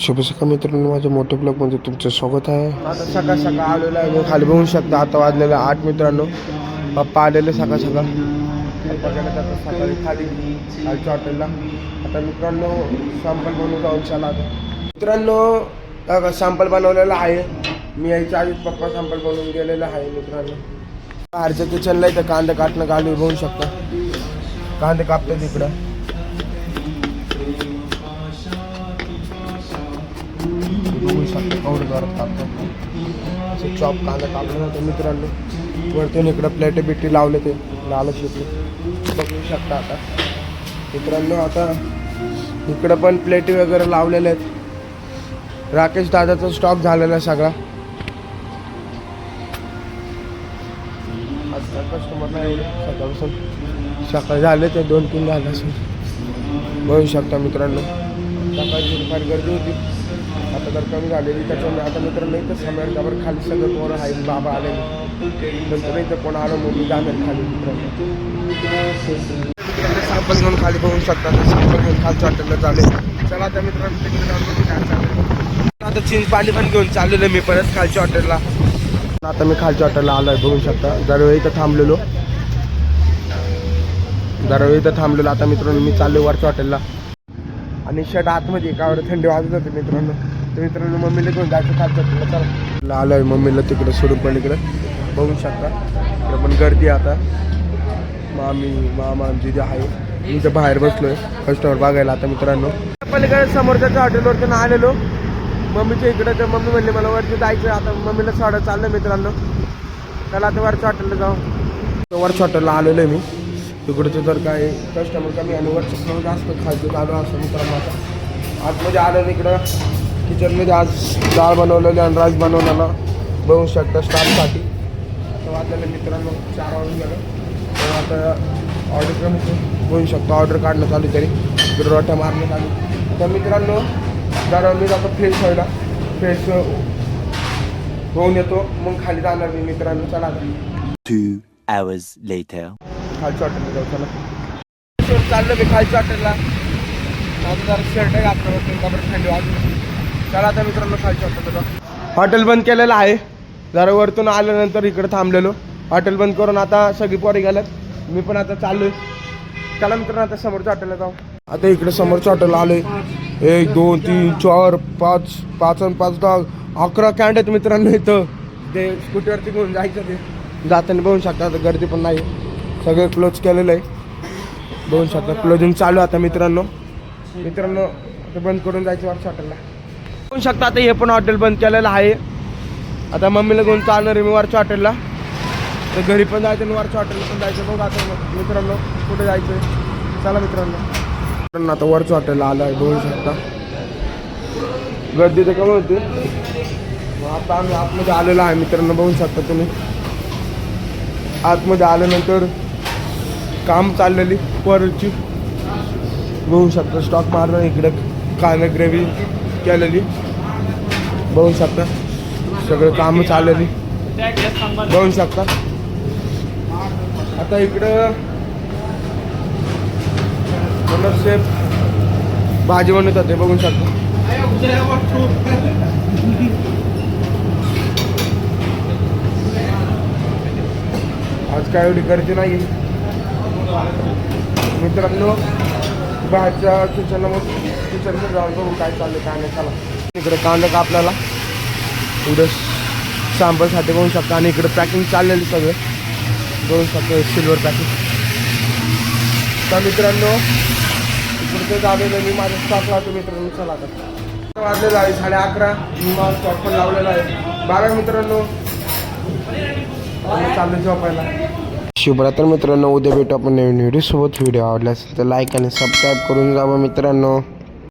शुभ सकाळ मित्रांनो माझ्या मोठ्या ब्लॉगमध्ये तुमचं स्वागत आहे. आता सकाळ सकाळ आलेलो आहे मी खाली बघू शकता आता वाजलेलं आठ मित्रांनो. पप्पा आलेले सकाळ सकाळ. आता सकाळी खाली खालच्या हॉटेलला. आता मित्रांनो सॅम्पल बनवून जाऊन चला आता. मित्रांनो सॅम्पल बनवलेला आहे. मी यायच्या आधीच पप्पा सॅम्पल बनवून गेलेला आहे मित्रांनो. बाहेरच्या किचनला इथं कांदा काटणं घालून बघू शकता. कांदे कापते तिकडं बघू शकता कवडं जोरात कापतो चॉप कांदा कापला नव्हतं मित्रांनो. वरतून इकडं प्लेटे बिटी लावले ते. लालच शिकले बघू शकता आता. मित्रांनो आता इकडं पण प्लेटी वगैरे लावलेले आहेत. राकेश दादाचा स्टॉक झालेला आहे सगळा. आज कस्टमर नाही एवढे. सकाळपासून सकाळी झाले ते दोन तीन झाले असेल. बघू शकता मित्रांनो. सकाळची फार गर्दी होती. आता तर कमी झालेली त्याच्यामुळे आता मित्र नाही तर समोर त्यावर खाली सगळं कोण आहे बाबा आले. नंतर तर कोण आलं मग मी जाणार खाली मित्रांनो. सॅम्पल घेऊन खाली बघू शकता सॅम्पल घेऊन खालच्या हॉटेलला चालेल चला आता मित्रांनो तिकडे जाऊन काय आता चिंच पाणी पण घेऊन चाललेलो मी परत खालच्या हॉटेलला आता मी खालच्या हॉटेलला आलोय बघू शकता. दरवेळी इथं थांबलेलो. दरवेळी इथं थांबलेलो. आता मित्रांनो मी चाललो वरच्या हॉटेलला आणि शर्ट आतमध्ये एकावर थंडी वाजत होती मित्रांनो. तर मित्रांनो मम्मीला घेऊन जायचं खालच्या हॉटेलला चला. आहे मम्मीला तिकडं सोडून पण इकडं. बघू शकता. तर पण गर्दी आहे आता. मामी मामा दिदी आहे. मी तर बाहेर बसलोय. कस्टमर बघायला आता मित्रांनो. पलीकडे समोरच्या हॉटेलवरती आलेलो. मम्मीच्या इकडे तर मम्मी म्हणली मला वरती जायचं आता मम्मीला सोडा चाललं मित्रांनो. त्याला आता वरच्या हॉटेलला जाऊ. वरच्या हॉटेलला आलेलो आहे मी. तिकडचं तर काय कस्टमर कमी आणि वरचं जास्त खायचं चालू असं मित्रांनो आता. आतमध्ये आलं इकडं. किचनमध्ये आज डाळ बनवलेली आणि राईस बनवलेला बघू शकता स्टाफसाठी. तर वाजलेलं मित्रांनो चार वाजून गेलं तर आता ऑर्डर करून बघू शकतो ऑर्डर काढणं चालू तरी. रोट्या मारणं चालू तर मित्रांनो जरा मी जातो फ्रेश व्हायला. फ्रेश होऊन येतो. मग खाली जाणार मी मित्रांनो. चला hours later. खालच्या हॉटेलला जाऊ. चला. चाललो मी खालच्या हॉटेलला माझं जरा शर्ट घातलं. होतं त्यामुळे थंडी वाजली. चला आता मित्रांनो खालच्या हॉटेलला हॉटेल बंद केलेलं आहे. जरा वरतून आल्यानंतर इकडे थांबलेलो. हॉटेल बंद करून आता सगळी पोरी गेल्यात. मी पण आता चाललोय. चला मित्रांनो आता समोरच्या हॉटेलला जाऊ. आता इकडे समोरच्या हॉटेलला आलोय. एक दोन तीन चार पाच पाच आणि पाच दहा अकरा कॅन्ड आहेत मित्रांनो इथं. ते स्कूटीवरती घेऊन जायचं ते. जाताना बघू शकता आता गर्दी पण नाही सगळं क्लोज केलेलं आहे. बघू शकता क्लोजिंग चालू आहे आता मित्रांनो. मित्रांनो बंद करून जायचं वाटतं हॉटेलला. बघू शकता आता हे पण हॉटेल बंद केलेलं आहे. आता मम्मीला घेऊन चालणार आहे मी वरच्या हॉटेलला तर घरी पण जायचं आणि वरच्या हॉटेलला पण जायचं. बघू आता मित्रांनो कुठे जायचं आहे चला मित्रांनो. मित्रांना आता वरच्या हॉटेलला आलं आहे बघू शकता. गर्दी तर कमी होती. मग आता आम्ही आतमध्ये आलेलो आहे मित्रांनो बघू शकता तुम्ही. आतमध्ये आल्यानंतर काम चाललेली परची बघू शकता स्टॉक मारणं इकडे कांदा ग्रेव्ही केलेली. बघू शकता. सगळं काम चाललेली. बघू शकता. आता इकडं सेफ भाजी बनवत ते बघू शकता. आज काय एवढी गर्दी नाही मित्रांनो बाहेरच्या किचनला मग किचनमध्ये जाऊन बघू काय चाललं काय नाही चला. इकडे कांदा कापल्याला पुढं सांबरसाठी बघू शकता. आणि इकडे पॅकिंग चाललेली सगळं. बघू शकतो सिल्वर पॅकिंग तर मित्रांनो इकडे झालेलं मी माझ्या स्टॉकला लावतो मित्रांनो चला आता. वाजलेलं आहे साडे अकरा. मी माझा स्टॉक पण लावलेला आहे. बारा मित्रांनो. चाललं झोपायला. शिवरात्र मित्रांनो उद्या भेटू आपण नवीन व्हिडिओसोबत व्हिडिओ आवडला असेल तर लाईक आणि सबस्क्राईब करून जावा मित्रांनो.